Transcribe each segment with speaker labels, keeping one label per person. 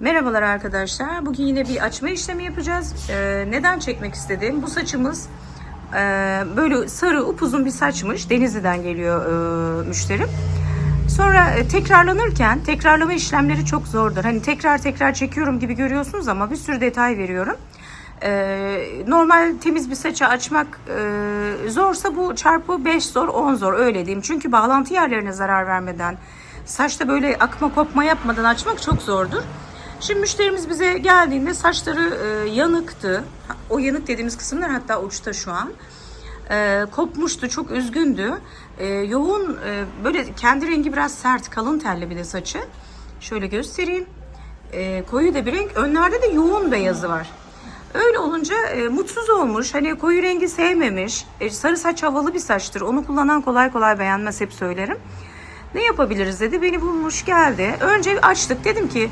Speaker 1: Merhabalar arkadaşlar. Bugün yine bir açma işlemi yapacağız. Ee, neden çekmek istedim? Bu saçımız e, böyle sarı upuzun bir saçmış. Denizli'den geliyor e, müşterim. Sonra e, tekrarlanırken tekrarlama işlemleri çok zordur. Hani tekrar tekrar çekiyorum gibi görüyorsunuz ama bir sürü detay veriyorum. Ee, normal temiz bir saçı açmak e, zorsa bu çarpı 5 zor 10 zor öyle diyeyim. Çünkü bağlantı yerlerine zarar vermeden saçta böyle akma kopma yapmadan açmak çok zordur. Şimdi müşterimiz bize geldiğinde saçları e, yanıktı. O yanık dediğimiz kısımlar hatta uçta şu an. E, kopmuştu, çok üzgündü. E, yoğun, e, böyle kendi rengi biraz sert, kalın telli bir de saçı. Şöyle göstereyim. E, koyu da bir renk. Önlerde de yoğun beyazı var. Öyle olunca e, mutsuz olmuş. Hani koyu rengi sevmemiş. E, sarı saç havalı bir saçtır. Onu kullanan kolay kolay beğenmez hep söylerim. Ne yapabiliriz dedi. Beni bulmuş geldi. Önce açtık. Dedim ki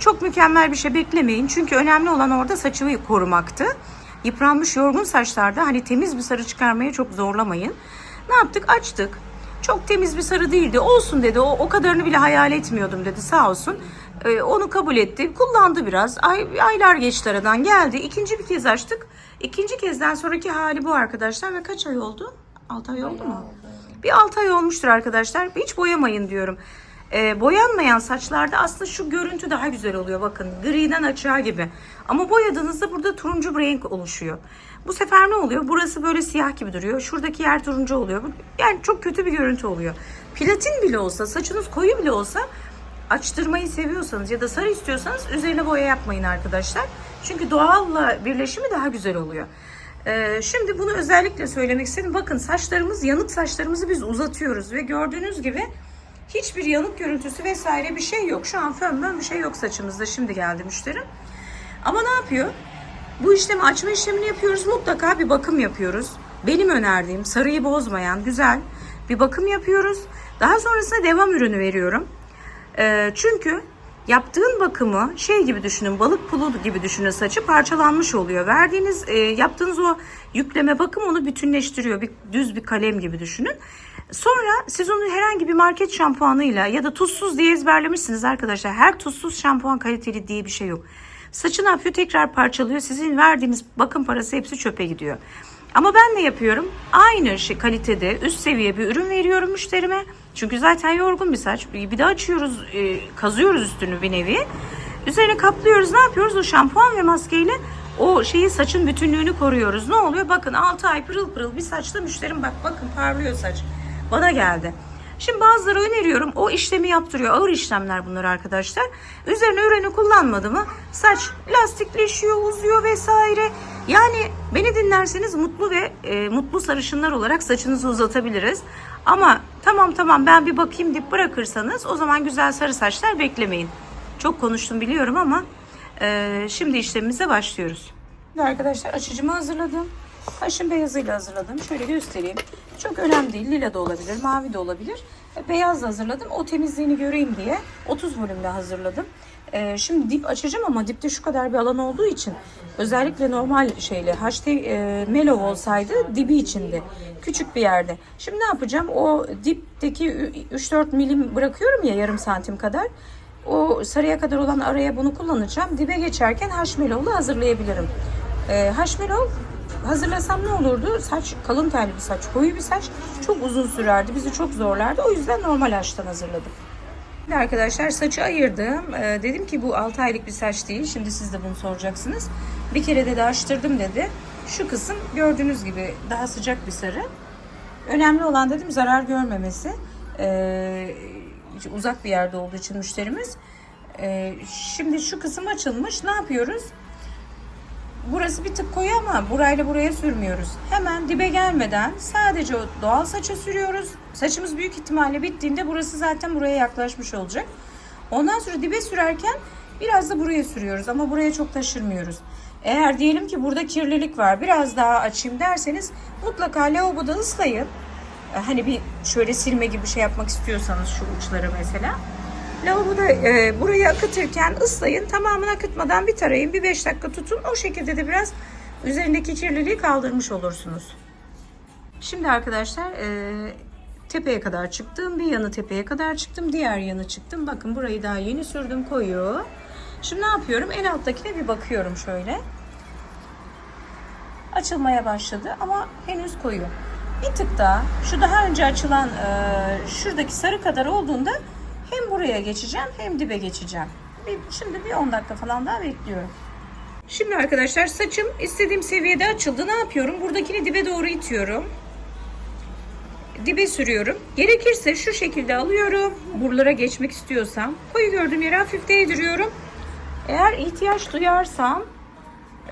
Speaker 1: çok mükemmel bir şey beklemeyin. Çünkü önemli olan orada saçı korumaktı. Yıpranmış yorgun saçlarda hani temiz bir sarı çıkarmaya çok zorlamayın. Ne yaptık? Açtık. Çok temiz bir sarı değildi. Olsun dedi. O, o kadarını bile hayal etmiyordum dedi. Sağ olsun. Ee, onu kabul etti. Kullandı biraz. Ay, aylar geçti aradan geldi. İkinci bir kez açtık. İkinci kezden sonraki hali bu arkadaşlar. Ve kaç ay oldu? 6 ay oldu mu? Bir 6 ay olmuştur arkadaşlar. Hiç boyamayın diyorum. Ee, boyanmayan saçlarda aslında şu görüntü daha güzel oluyor. Bakın griden açığa gibi. Ama boyadığınızda burada turuncu bir renk oluşuyor. Bu sefer ne oluyor? Burası böyle siyah gibi duruyor. Şuradaki yer turuncu oluyor. Yani çok kötü bir görüntü oluyor. Platin bile olsa, saçınız koyu bile olsa açtırmayı seviyorsanız ya da sarı istiyorsanız üzerine boya yapmayın arkadaşlar. Çünkü doğalla birleşimi daha güzel oluyor. Ee, şimdi bunu özellikle söylemek istedim. Bakın saçlarımız, yanık saçlarımızı biz uzatıyoruz ve gördüğünüz gibi hiçbir yanık görüntüsü vesaire bir şey yok. Şu an fön mön bir şey yok saçımızda. Şimdi geldi müşterim. Ama ne yapıyor? Bu işlemi açma işlemini yapıyoruz. Mutlaka bir bakım yapıyoruz. Benim önerdiğim sarıyı bozmayan güzel bir bakım yapıyoruz. Daha sonrasında devam ürünü veriyorum. Ee, çünkü yaptığın bakımı şey gibi düşünün balık pulu gibi düşünün saçı parçalanmış oluyor. Verdiğiniz e, yaptığınız o yükleme bakım onu bütünleştiriyor. Bir, düz bir kalem gibi düşünün. Sonra siz onu herhangi bir market şampuanıyla ya da tuzsuz diye ezberlemişsiniz arkadaşlar. Her tuzsuz şampuan kaliteli diye bir şey yok. Saçı ne yapıyor? Tekrar parçalıyor. Sizin verdiğiniz bakım parası hepsi çöpe gidiyor. Ama ben ne yapıyorum? Aynı şey kalitede üst seviye bir ürün veriyorum müşterime. Çünkü zaten yorgun bir saç. Bir de açıyoruz, e, kazıyoruz üstünü bir nevi. Üzerine kaplıyoruz. Ne yapıyoruz? O şampuan ve maskeyle o şeyi saçın bütünlüğünü koruyoruz. Ne oluyor? Bakın 6 ay pırıl pırıl bir saçta müşterim bak bakın parlıyor saç. Bana geldi. Şimdi bazıları öneriyorum. O işlemi yaptırıyor. Ağır işlemler bunlar arkadaşlar. Üzerine ürünü kullanmadı mı saç lastikleşiyor, uzuyor vesaire. Yani beni dinlerseniz mutlu ve e, mutlu sarışınlar olarak saçınızı uzatabiliriz. Ama tamam tamam ben bir bakayım deyip bırakırsanız o zaman güzel sarı saçlar beklemeyin. Çok konuştum biliyorum ama e, şimdi işlemimize başlıyoruz. Şimdi arkadaşlar açıcımı hazırladım. Kaşın beyazıyla hazırladım. Şöyle göstereyim. Çok önemli değil. Lila da olabilir, mavi de olabilir. Beyaz da hazırladım. O temizliğini göreyim diye 30 volümde hazırladım. E, şimdi dip açacağım ama dipte şu kadar bir alan olduğu için özellikle normal şeyle HT e, olsaydı dibi içinde. Küçük bir yerde. Şimdi ne yapacağım? O dipteki 3-4 milim bırakıyorum ya yarım santim kadar. O sarıya kadar olan araya bunu kullanacağım. Dibe geçerken haşmelovla hazırlayabilirim. E, haşmelov hazırlasam ne olurdu? Saç kalın telli bir saç, koyu bir saç çok uzun sürerdi. Bizi çok zorlardı. O yüzden normal haştan hazırladım. Şimdi arkadaşlar saçı ayırdım. Ee, dedim ki bu 6 aylık bir saç değil. Şimdi siz de bunu soracaksınız. Bir kere de açtırdım dedi. Şu kısım gördüğünüz gibi daha sıcak bir sarı. Önemli olan dedim zarar görmemesi. Ee, uzak bir yerde olduğu için müşterimiz. Ee, şimdi şu kısım açılmış. Ne yapıyoruz? Burası bir tık koyu ama burayla buraya sürmüyoruz. Hemen dibe gelmeden sadece doğal saça sürüyoruz. Saçımız büyük ihtimalle bittiğinde burası zaten buraya yaklaşmış olacak. Ondan sonra dibe sürerken biraz da buraya sürüyoruz ama buraya çok taşırmıyoruz. Eğer diyelim ki burada kirlilik var biraz daha açayım derseniz mutlaka lavaboda ıslayın. Ee, Hani bir şöyle silme gibi şey yapmak istiyorsanız şu uçları mesela. Lavaboda e, burayı akıtırken ıslayın. Tamamını akıtmadan bir tarayın. Bir 5 dakika tutun. O şekilde de biraz üzerindeki kirliliği kaldırmış olursunuz. Şimdi arkadaşlar e, tepeye kadar çıktım. Bir yanı tepeye kadar çıktım. Diğer yanı çıktım. Bakın burayı daha yeni sürdüm koyu. Şimdi ne yapıyorum? En alttakine bir bakıyorum şöyle. Açılmaya başladı ama henüz koyu. Bir tık daha şu daha önce açılan e, şuradaki sarı kadar olduğunda buraya geçeceğim hem dibe geçeceğim. Bir, şimdi bir 10 dakika falan daha bekliyorum. Şimdi arkadaşlar saçım istediğim seviyede açıldı. Ne yapıyorum? Buradakini dibe doğru itiyorum. Dibe sürüyorum. Gerekirse şu şekilde alıyorum. Buralara geçmek istiyorsam koyu gördüğüm yere hafif değdiriyorum. Eğer ihtiyaç duyarsam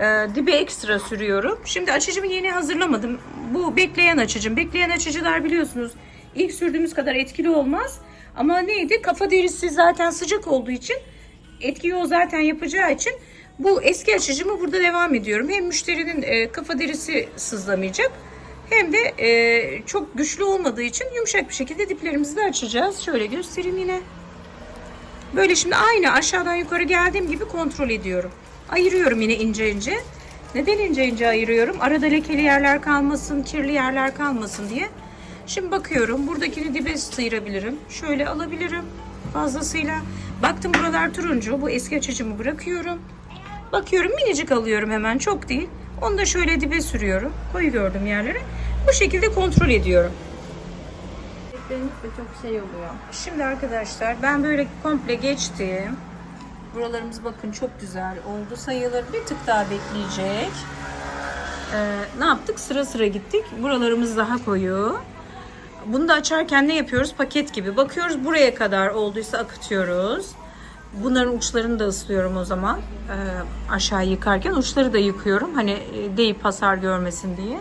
Speaker 1: e, dibe ekstra sürüyorum. Şimdi açıcımı yeni hazırlamadım. Bu bekleyen açıcım. Bekleyen açıcılar biliyorsunuz ilk sürdüğümüz kadar etkili olmaz. Ama neydi? Kafa derisi zaten sıcak olduğu için etkiyi o zaten yapacağı için bu eski açıcımı burada devam ediyorum. Hem müşterinin e, kafa derisi sızlamayacak hem de e, çok güçlü olmadığı için yumuşak bir şekilde diplerimizi de açacağız. Şöyle göstereyim yine. Böyle şimdi aynı aşağıdan yukarı geldiğim gibi kontrol ediyorum. Ayırıyorum yine ince ince. Neden ince ince ayırıyorum? Arada lekeli yerler kalmasın, kirli yerler kalmasın diye. Şimdi bakıyorum. Buradakini dibe sıyırabilirim. Şöyle alabilirim fazlasıyla. Baktım buralar turuncu. Bu eski açıcımı bırakıyorum. Bakıyorum minicik alıyorum hemen. Çok değil. Onu da şöyle dibe sürüyorum. Koyu gördüğüm yerlere. Bu şekilde kontrol ediyorum.
Speaker 2: Diplerimiz de çok şey oluyor.
Speaker 1: Şimdi arkadaşlar ben böyle komple geçtim. Buralarımız bakın çok güzel oldu sayılır. Bir tık daha bekleyecek. Ee, ne yaptık? Sıra sıra gittik. Buralarımız daha koyu. Bunu da açarken ne yapıyoruz? Paket gibi. Bakıyoruz buraya kadar olduysa akıtıyoruz. Bunların uçlarını da ıslıyorum o zaman. Ee, aşağı yıkarken uçları da yıkıyorum. Hani e, deyip hasar görmesin diye.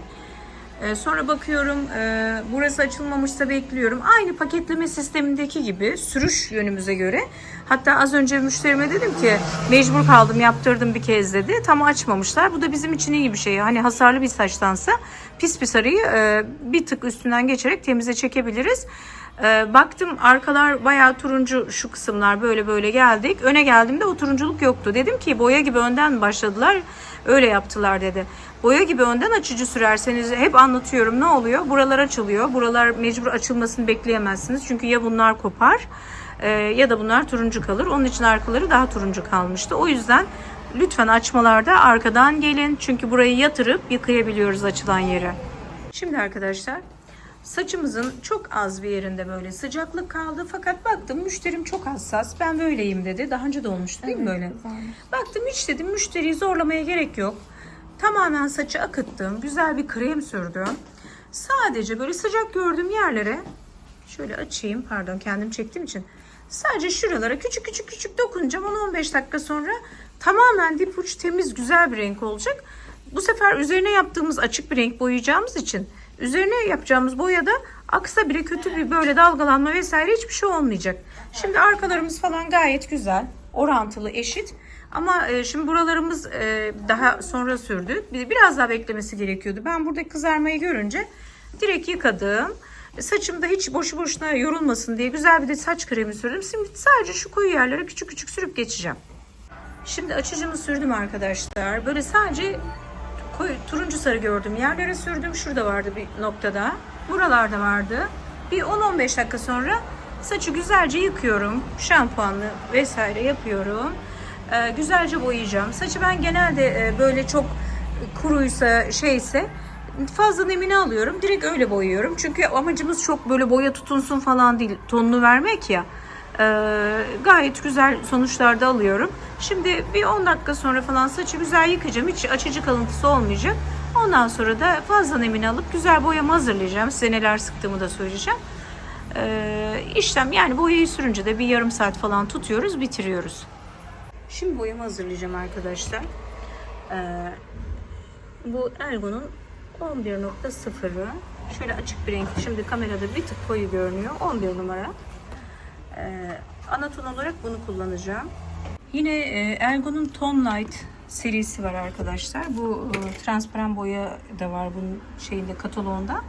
Speaker 1: Ee, Sonra bakıyorum e, burası açılmamışsa bekliyorum. Aynı paketleme sistemindeki gibi sürüş yönümüze göre. Hatta az önce müşterime dedim ki mecbur kaldım yaptırdım bir kez dedi. Tam açmamışlar. Bu da bizim için iyi bir şey. Hani hasarlı bir saçtansa pis bir sarıyı e, bir tık üstünden geçerek temize çekebiliriz. E, Baktım arkalar bayağı turuncu şu kısımlar böyle böyle geldik. Öne geldiğimde o turunculuk yoktu. Dedim ki boya gibi önden başladılar öyle yaptılar dedi. Boya gibi önden açıcı sürerseniz hep anlatıyorum ne oluyor? Buralar açılıyor. Buralar mecbur açılmasını bekleyemezsiniz. Çünkü ya bunlar kopar e, ya da bunlar turuncu kalır. Onun için arkaları daha turuncu kalmıştı. O yüzden lütfen açmalarda arkadan gelin. Çünkü burayı yatırıp yıkayabiliyoruz açılan yeri. Şimdi arkadaşlar saçımızın çok az bir yerinde böyle sıcaklık kaldı. Fakat baktım müşterim çok hassas. Ben böyleyim dedi. Daha önce de olmuştu değil mi böyle?
Speaker 2: güzelmiş.
Speaker 1: Baktım hiç dedim müşteriyi zorlamaya gerek yok. Tamamen saçı akıttım. Güzel bir krem sürdüm. Sadece böyle sıcak gördüğüm yerlere şöyle açayım. Pardon kendim çektiğim için. Sadece şuralara küçük küçük küçük dokunacağım. 10-15 dakika sonra tamamen dip uç temiz güzel bir renk olacak. Bu sefer üzerine yaptığımız açık bir renk boyayacağımız için üzerine yapacağımız boyada aksa bile kötü bir böyle dalgalanma vesaire hiçbir şey olmayacak. Şimdi arkalarımız falan gayet güzel. Orantılı, eşit. Ama e, şimdi buralarımız e, daha sonra sürdük. Bir- Biraz daha beklemesi gerekiyordu. Ben buradaki kızarmayı görünce direkt yıkadım. Saçım da hiç boşu boşuna yorulmasın diye güzel bir de saç kremi sürdüm. Şimdi sadece şu koyu yerlere küçük küçük sürüp geçeceğim. Şimdi açıcımı sürdüm arkadaşlar. Böyle sadece koyu, turuncu sarı gördüğüm yerlere sürdüm. Şurada vardı bir noktada. Buralarda vardı. Bir 10-15 dakika sonra saçı güzelce yıkıyorum. Şampuanlı vesaire yapıyorum. Ee, güzelce boyayacağım. Saçı ben genelde e, böyle çok kuruysa şeyse fazla nemini alıyorum. Direkt öyle boyuyorum. Çünkü amacımız çok böyle boya tutunsun falan değil. Tonunu vermek ya. Ee, gayet güzel sonuçlar da alıyorum. Şimdi bir 10 dakika sonra falan saçı güzel yıkayacağım. Hiç açıcı kalıntısı olmayacak. Ondan sonra da fazla nemini alıp güzel boyamı hazırlayacağım. Size neler sıktığımı da söyleyeceğim. Ee, işlem yani boyayı sürünce de bir yarım saat falan tutuyoruz, bitiriyoruz. Şimdi boyamı hazırlayacağım arkadaşlar. Ee, bu Ergo'nun 11.0'ı. Şöyle açık bir renk. Şimdi kamerada bir tık koyu görünüyor. 11 numara. Ee, ana ton olarak bunu kullanacağım. Yine e, Ergo'nun Ton Light serisi var arkadaşlar. Bu e, transparan boya da var bunun şeyinde kataloğunda.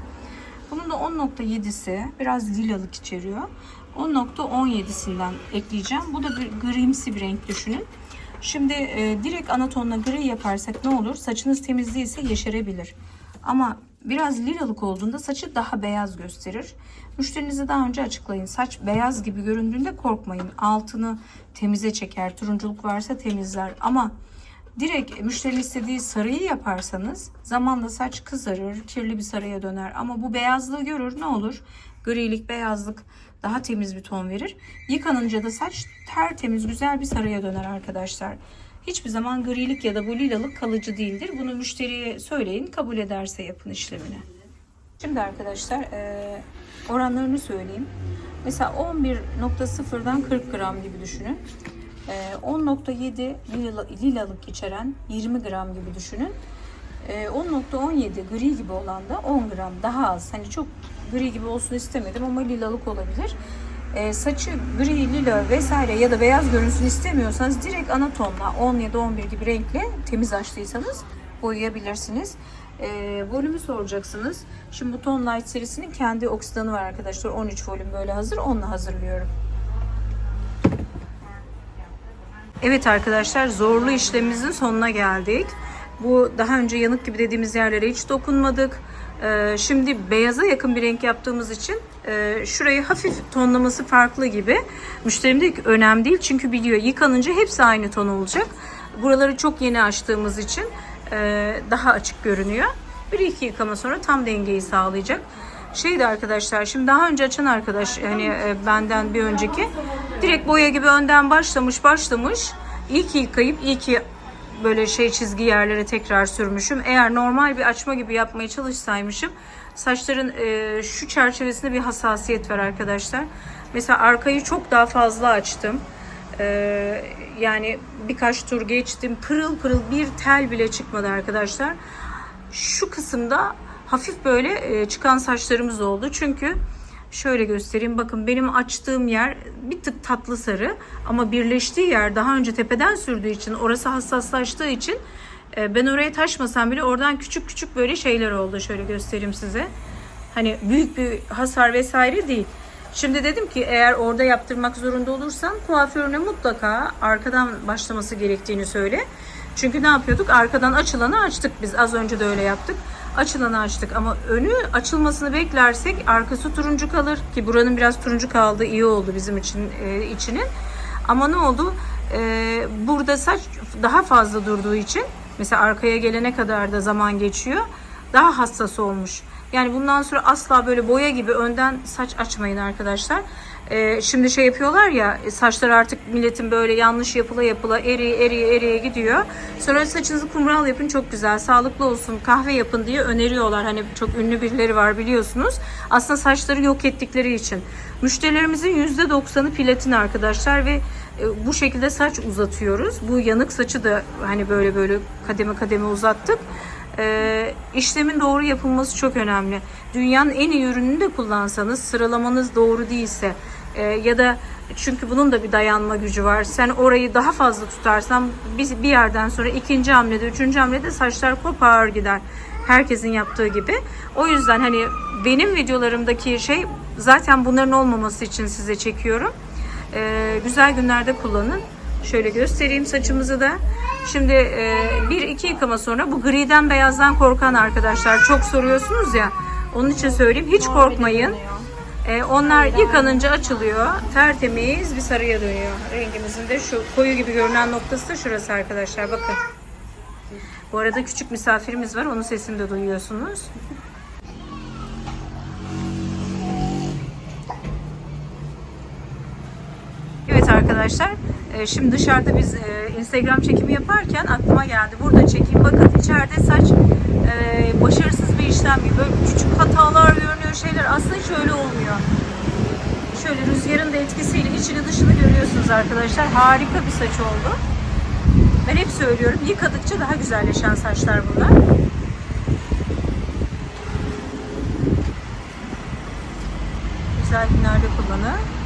Speaker 1: Bunun da 10.7'si biraz lilalık içeriyor. 10.17'sinden ekleyeceğim. Bu da bir grimsi bir renk düşünün. Şimdi e, direkt ana tonla gri yaparsak ne olur? Saçınız temiz değilse yeşerebilir. Ama biraz lilalık olduğunda saçı daha beyaz gösterir. Müşterinize daha önce açıklayın. Saç beyaz gibi göründüğünde korkmayın. Altını temize çeker. Turunculuk varsa temizler. Ama direkt müşterinin istediği sarıyı yaparsanız zamanla saç kızarır, kirli bir sarıya döner. Ama bu beyazlığı görür ne olur? Grilik, beyazlık daha temiz bir ton verir. Yıkanınca da saç tertemiz, güzel bir sarıya döner arkadaşlar. Hiçbir zaman grilik ya da bu lilalık kalıcı değildir. Bunu müşteriye söyleyin, kabul ederse yapın işlemini. Şimdi arkadaşlar eee, oranlarını söyleyeyim. Mesela 11.0'dan 40 gram gibi düşünün. Eee, 10.7 lila- lilalık içeren 20 gram gibi düşünün. Eee, 10.17 gri gibi olan da 10 gram daha az. Hani çok gri gibi olsun istemedim ama lilalık olabilir. Eee, saçı gri, lila vesaire ya da beyaz görünsün istemiyorsanız direkt ana tonla 10 ya da 11 gibi renkle temiz açtıysanız boyayabilirsiniz. Eee volümü soracaksınız. Şimdi bu Ton Light serisinin kendi oksidanı var arkadaşlar. 13 volüm böyle hazır. Onunla hazırlıyorum. Evet arkadaşlar zorlu işlemimizin sonuna geldik. Bu daha önce yanık gibi dediğimiz yerlere hiç dokunmadık. Ee, şimdi beyaza yakın bir renk yaptığımız için e, şurayı hafif tonlaması farklı gibi. Müşterim diyor önemli değil çünkü biliyor yıkanınca hepsi aynı ton olacak. Buraları çok yeni açtığımız için e, daha açık görünüyor. Bir iki yıkama sonra tam dengeyi sağlayacak. Şeydi arkadaşlar şimdi daha önce açan arkadaş hani benden bir önceki direkt boya gibi önden başlamış başlamış. İyi ki yıkayıp iyi ki böyle şey çizgi yerlere tekrar sürmüşüm. Eğer normal bir açma gibi yapmaya çalışsaymışım saçların e, şu çerçevesinde bir hassasiyet var arkadaşlar. Mesela arkayı çok daha fazla açtım. E, yani birkaç tur geçtim. Pırıl pırıl bir tel bile çıkmadı arkadaşlar. Şu kısımda hafif böyle e, çıkan saçlarımız oldu. Çünkü şöyle göstereyim. Bakın benim açtığım yer bir tık tatlı sarı ama birleştiği yer daha önce tepeden sürdüğü için orası hassaslaştığı için e, ben oraya taşmasam bile oradan küçük küçük böyle şeyler oldu. Şöyle göstereyim size. Hani büyük bir hasar vesaire değil. Şimdi dedim ki eğer orada yaptırmak zorunda olursan kuaförüne mutlaka arkadan başlaması gerektiğini söyle. Çünkü ne yapıyorduk? Arkadan açılanı açtık biz. Az önce de öyle yaptık. Açılanı açtık ama önü açılmasını beklersek arkası turuncu kalır. Ki buranın biraz turuncu kaldı. iyi oldu bizim için e, içinin. Ama ne oldu? E, burada saç daha fazla durduğu için mesela arkaya gelene kadar da zaman geçiyor. Daha hassas olmuş. Yani bundan sonra asla böyle boya gibi önden saç açmayın arkadaşlar. Ee, şimdi şey yapıyorlar ya saçlar artık milletin böyle yanlış yapıla yapıla eriye eriye eriye gidiyor. Sonra saçınızı kumral yapın çok güzel sağlıklı olsun kahve yapın diye öneriyorlar. Hani çok ünlü birileri var biliyorsunuz. Aslında saçları yok ettikleri için. Müşterilerimizin %90'ı platin arkadaşlar ve e, bu şekilde saç uzatıyoruz. Bu yanık saçı da hani böyle böyle kademe kademe uzattık. Ee, işlemin doğru yapılması çok önemli. Dünyanın en iyi ürününü de kullansanız sıralamanız doğru değilse e, ya da çünkü bunun da bir dayanma gücü var. Sen orayı daha fazla tutarsan bir, bir yerden sonra ikinci hamlede, üçüncü hamlede saçlar kopar gider. Herkesin yaptığı gibi. O yüzden hani benim videolarımdaki şey zaten bunların olmaması için size çekiyorum. Ee, güzel günlerde kullanın. Şöyle göstereyim saçımızı da. Şimdi e, bir iki yıkama sonra bu griden beyazdan korkan arkadaşlar çok soruyorsunuz ya. Onun için söyleyeyim hiç korkmayın. E, onlar yıkanınca açılıyor. Tertemiz bir sarıya dönüyor. Rengimizin de şu koyu gibi görünen noktası da şurası arkadaşlar. Bakın. Bu arada küçük misafirimiz var. Onun sesini de duyuyorsunuz. Evet arkadaşlar, e, şimdi dışarıda biz e, Instagram çekimi yaparken aklıma geldi. Burada çekeyim. Bakın içeride saç e, başarısız bir işlem gibi. Böyle küçük hatalar görünüyor şeyler. Aslında hiç öyle olmuyor. Şöyle rüzgarın da etkisiyle içini dışını görüyorsunuz arkadaşlar. Harika bir saç oldu. Ben hep söylüyorum. Yıkadıkça daha güzelleşen saçlar bunlar. Güzel günlerde kullanın.